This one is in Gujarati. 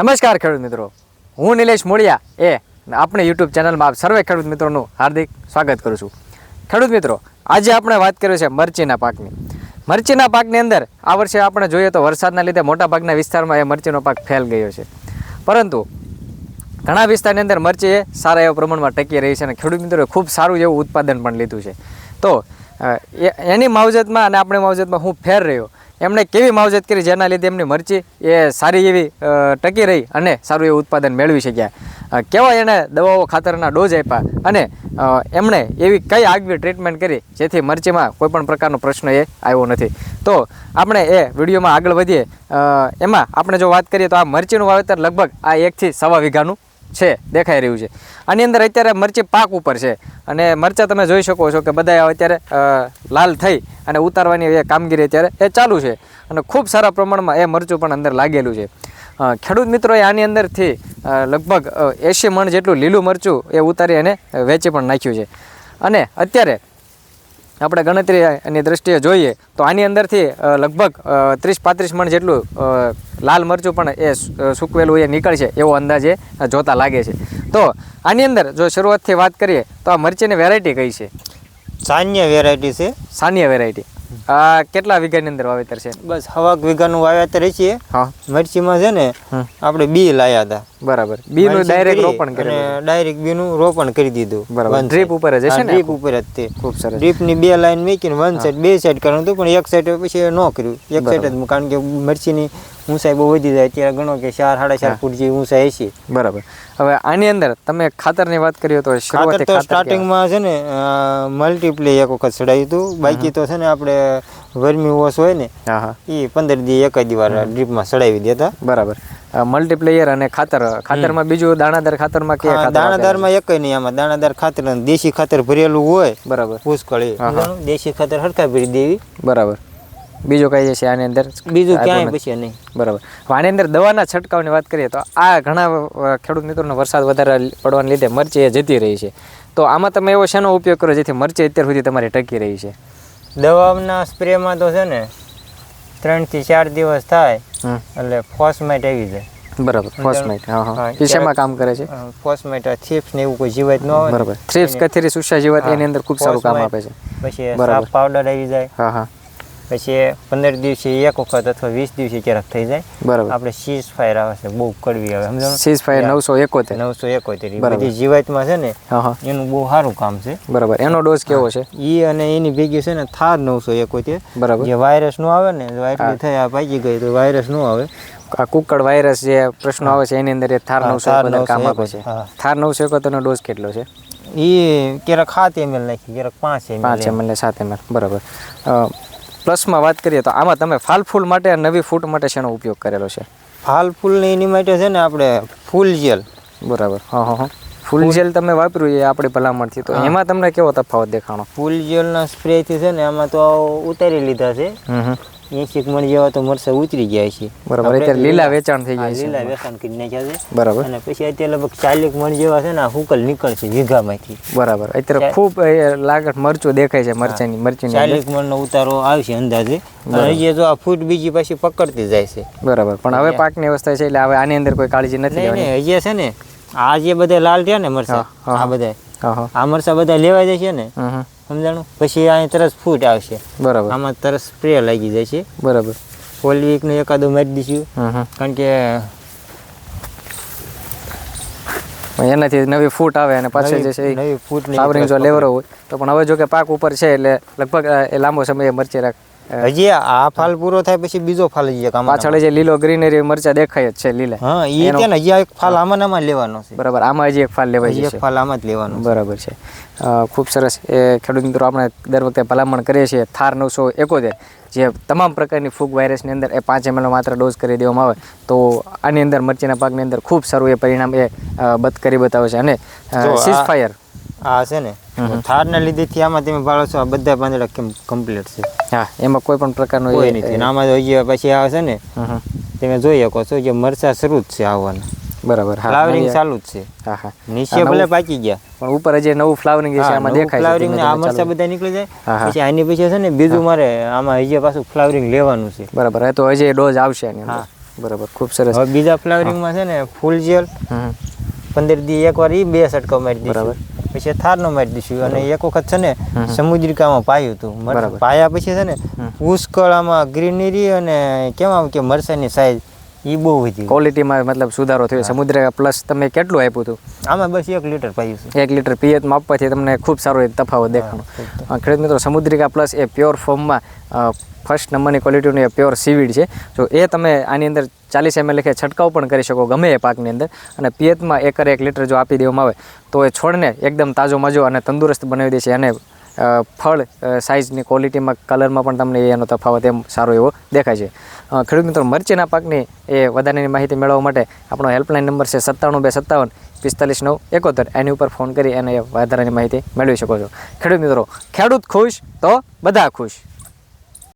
નમસ્કાર ખેડૂત મિત્રો. હું નિલેશ મોડિયા એ આપણે યુટ્યુબ ચેનલમાં આપ સર્વે ખેડૂત મિત્રોનું હાર્દિક સ્વાગત કરું છું. ખેડૂત મિત્રો, આજે આપણે વાત કરીએ છે મરચીના પાકની. મરચીના પાકની અંદર આ વર્ષે આપણે જોઈએ તો વરસાદના લીધે મોટાભાગના વિસ્તારમાં એ મરચીનો પાક ફેલ ગયો છે. પરંતુ ઘણા વિસ્તારની અંદર મરચી એ સારા એવા પ્રમાણમાં ટકી રહી છે અને ખેડૂત મિત્રોએ ખૂબ સારું એવું ઉત્પાદન પણ લીધું છે. તો એની માવજતમાં અને આપણી માવજતમાં હું ફેર રહ્યો. એમણે કેવી માવજત કરી જેના લીધે એમની મરચી એ સારી એવી ટકી રહી અને સારું એવું ઉત્પાદન મેળવી શક્યા. કેવા એણે દવાઓ ખાતરના ડોઝ આપ્યા અને એમણે એવી કઈ આગવી ટ્રીટમેન્ટ કરી જેથી મરચીમાં કોઈ પણ પ્રકારનો પ્રશ્ન એ આવ્યો નથી. તો આપણે એ વિડીયોમાં આગળ વધીએ. એમાં આપણે જો વાત કરીએ તો આ મરચીનું વાવેતર લગભગ આ એકથી સવા વીઘાનું છે, દેખાઈ રહ્યું છે. આની અંદર અત્યારે મરચી પાક ઉપર છે. અને મરચા તમે જોઈ શકો છો કે બધા અત્યારે લાલ થઈ અને ઉતારવાની એ કામગીરી અત્યારે એ ચાલુ છે. અને ખૂબ સારા પ્રમાણમાં એ મરચું પણ અંદર લાગેલું છે. ખેડૂત મિત્રોએ આની અંદરથી લગભગ એંશી મણ જેટલું લીલું મરચું એ ઉતારી અને વેચી પણ નાખ્યું છે. અને અત્યારે આપણે ગણતરીની દ્રષ્ટિએ જોઈએ તો આની અંદરથી લગભગ ત્રીસ પાંત્રીસ મણ જેટલું લાલ મરચું પણ એ સૂકવેલું એ નીકળશે એવો અંદાજે જોતા લાગે છે. તો આની અંદર જો શરૂઆતથી વાત કરીએ તો આ મરચીની વેરાયટી કઈ છે? સાન્ય વેરાયટી છે. સાન્ય વેરાયટી આ કેટલા વીઘાની અંદર વાવેતર છે? બસ હવાક વીઘાનું વાવેતર છે. હા. મરચીમાં છે ને. આપણે બી લાયા હતા. બરાબર. બીનું ડાયરેક્ટ રોપણ કરી છે. ડાયરેક્ટ બીનું રોપણ કરી દીધું. બરાબર. ડ્રીપ ઉપર જ હશે ને? ડ્રીપ ઉપર જ તે. ખૂબ સરસ. ડ્રીપની બે લાઈન મેકીને વન સાઈડ બે સાઈડ કરવાનું હતું પણ એક સાઈડ પછી ન કર્યું. એક સાઈડ જ કારણ કે મરચીની ઊંચાઈ બહુ વધી જાય અત્યારે ગણો કે ચાર સાડા ચાર ફૂટ જેવી ઊંચાઈ હશે. બરાબર. હવે આની અંદર તમે ખાતરની વાત કરીએ તો ખાતરમાં તો સ્ટાર્ટિંગમાં છે ને મલ્ટીપ્લે એક વખત ચડાવ્યું હતું. બાકી તો છે ને આપણે વર્મી વોશ હોય ને એ પંદર દી એક જ વાર ડ્રીપમાં ચડાવી દેતા. બરાબર. મલ્ટીપ્લેયર અને ખાતર. ખાતરમાં બીજું દાણાદાર ખાતરમાં વાપર્યા દાણાદારમાં એક નહીં આમાં દાણાદાર ખાતર દેશી ખાતર ભરેલું હોય બરાબર. પુષ્કળ દેશી ખાતર હરખા ભરી દેવી. બરાબર. બીજું કઈ છે આની અંદર? બીજું ક્યાંય. પછી નહીં. બરાબર. આની અંદર દવાના છંટકાવની વાત કરીએ તો આ ઘણા ખેડૂત મિત્રોનો વરસાદ વધારે પડવાને લીધે મરચી એ જતી રહી છે. તો આમાં તમે એવો શેનો ઉપયોગ કરો જેથી મરચી અત્યાર સુધી તમારી ટકી રહી છે? દવાના સ્પ્રેમાં તો છે ને ત્રણથી ચાર દિવસ થાય એટલે ફોસમાઇટ આવી જાય. બરાબર ફોસ્ટમાઇટ હા હા. એ શેમાં કામ કરે છે? ફોસમાઇટ થીપ્સ ને એવું કોઈ જીવાત ન હોય બરાબર. થ્રીપ્સ કથેરી સુષા જીવાત એની અંદર ખૂબ સારું કામ આપે છે. પછી. સાફ પાવડર આવી જાય. હા હા. પછી પંદર દિવસે એક વખત અથવા વીસ દિવસે ક્યારેક થઈ જાય. બરાબર. આપણે સીઝ ફાયર આવે છે બહુ કડવી આવે સમજો સીઝ ફાયર નવસો એકોતેર. નવસો એકોતેર. બધી જીવાતમાં છે ને એનું બહુ સારું કામ છે. બરાબર. એનો ડોઝ કેવો છે? એ અને એની ભેગી છે ને થાર નવસો એકોતેર. બરાબર. જે વાયરસ નો આવે ને વાયરસ થઈ આ પાકી ગઈ તો વાયરસનું આવે. આ કુકડ વાયરસ જે પ્રશ્નો આવે છે એની અંદર એ થાર નવસો એકોતેર કામ આપે છે. થાર નવસો એકોતેરનો ડોઝ કેટલો છે? એ ક્યારેક સાત એમએલ નાખી ક્યારેક પાંચ પાંચ એમએલ એમએલ ને સાત એમએલ બરાબર. પ્લસમાં વાત કરીએ તો આમાં તમે ફાલ ફૂલ માટે નવી ફૂટ માટે શેનો ઉપયોગ કરેલો છે? ફાલ ફૂલ એની માટે છે ને આપણે ફૂલ જેલ. બરાબર. હા હા હા. ફૂલ જેલ તમે વાપર્યું એ આપણી ભલામણથી. તો એમાં તમને કેવો તફાવત દેખાણો? ફૂલ જેલના સ્પ્રેથી છે ને આમાં તો ઉતારી લીધા છે. એસી મણ જેવા તો મરસા ઉતરી ગયા છે. બરાબર અત્યારે લીલા વેચાણ થઈ ગયા છે. લીલા વેચાણ કરી નાખ્યા છે. બરાબર. અને પછી અત્યારે લગભગ ચાલીસ મણ જેવા છે ને હુકલ નીકળશે વીઘામાંથી. બરાબર. અત્યારે ખૂબ એ લાગત મરચું દેખાય છે મરચાની મરચી ચાલીક મણનો ઉતારો આવશે અંદાજે. અને જો આ ફૂટ બીજી પાછી પકડતી જાય છે. બરાબર. પણ હવે પાકની અવસ્થા છે એટલે હવે આની અંદર કોઈ કાળજી નથી હજી છે ને આ જે બધા લાલ થયા ને મરસા. આ બધા. આ મરસા બધા લેવાઈ છે ને. સમજાણું? પછી અહીં તરત ફૂટ આવશે. બરાબર. આમાં તરત સ્પ્રે લાગી જાય છે. બરાબર. ફોલવીકનું એકાદો મારી દઈશું. હમ કારણ કે એનાથી નવી ફૂટ આવે અને પાછળ જે છે નવી ફૂટ ફ્લાવરિંગ જો લેવરો હોય તો પણ હવે જો કે પાક ઉપર છે એટલે લગભગ એ લાંબો સમય મરચી રાખ હજી આ ફાલ પૂરો થાય પછી બીજો ફાલ જઈએ કામ પાછળ જે લીલો ગ્રીનરી મરચા દેખાય જ છે લીલા. હા એ હજી એક ફાલ આમાં આમાં લેવાનો છે. બરાબર આમાં હજી એક ફાલ લેવાય છે એક ફાલ આમાં જ લેવાનો બરાબર છે. ખૂબ સરસ. એ ખેડૂત મિત્રો આપણે દર વખતે ભલામણ કરીએ છીએ થાર નવસો એકોતેર જે તમામ પ્રકારની ફૂગ વાયરસની અંદર એ પાંચ એમએલનો માત્ર ડોઝ કરી દેવામાં આવે તો આની અંદર મરચીના પાકની અંદર ખૂબ સારું એ પરિણામ એ બત કરી બતાવે છે. અને સીઝ ફાયર આ છે ને થારના લીધેથી આમાં તમે ભાળો છો આ બધા પાંદડા કેમ કમ્પ્લીટ છે? હા એમાં કોઈ પણ પ્રકારનો કોઈ એ- નથી. અને આમાં જોઈએ પછી આવે છે ને. તમે જોઈ શકો છો જે મરચા શરૂ જ છે આવવાના. બરાબર ફ્લાવરિંગ ચાલુ જ છે. હા હા. નીચે ભલે પાકી ગયા. પણ ઉપર હજી નવું ફ્લાવરિંગ છે આમાં દેખાય ફ્લાવરિંગ આ મરચા બધા નીકળી જાય. પછી આની પછી છે ને બીજું મારે આમાં હજી પાછું ફ્લાવરિંગ લેવાનું છે. બરાબર એ તો હજી ડોઝ આવશે આની અંદર. બરાબર ખૂબ સરસ. હવે બીજા ફ્લાવરિંગમાં છે ને ફૂલ જેલ પંદર દી એકવાર ઈ બે છટકાવ મારી બરાબર. પછી થારનો મારી દઈશું. અને એક વખત છે ને સમુદ્રિકામાં પાયું હતું. પાયા પછી છે ને પુષ્કળ આમાં ગ્રીનરી અને કેમ આમ કે મરસાની સાઈઝ એ બહુ વધી ક્વોલિટીમાં મતલબ સુધારો થયો. સમુદ્ર પ્લસ તમે કેટલું આપ્યું હતું? આમાં બસ એક લીટર પાયું એક લીટર પિયતમાં આપવાથી તમને ખૂબ સારો તફાવત દેખાણો. ખેડૂત મિત્રો સમુદ્રિકા પ્લસ એ પ્યોર ફોર્મમાં ફર્સ્ટ નંબરની ક્વોલિટીનું એ પ્યોર સીવીડ છે. જો એ તમે આની અંદર ચાલીસ એમએલ લેખે છંટકાવ પણ કરી શકો ગમે એ પાકની અંદર. અને પિયતમાં એકર એક લીટર જો આપી દેવામાં આવે તો એ છોડને એકદમ તાજો મજો અને તંદુરસ્ત બનાવી દે છે. અને ફળ સાઇઝની ક્વોલિટીમાં કલરમાં પણ તમને એનો તફાવત એમ સારો એવો દેખાય છે. ખેડૂત મિત્રો, મરચીના પાકની એ વધારાની માહિતી મેળવવા માટે આપણો હેલ્પલાઇન નંબર છે સત્તાણું બે સત્તાવન પિસ્તાલીસ નવ એકોતેર. એની ઉપર ફોન કરી અને વધારાની માહિતી મેળવી શકો છો. ખેડૂત મિત્રો, ખેડૂત ખુશ તો બધા ખુશ.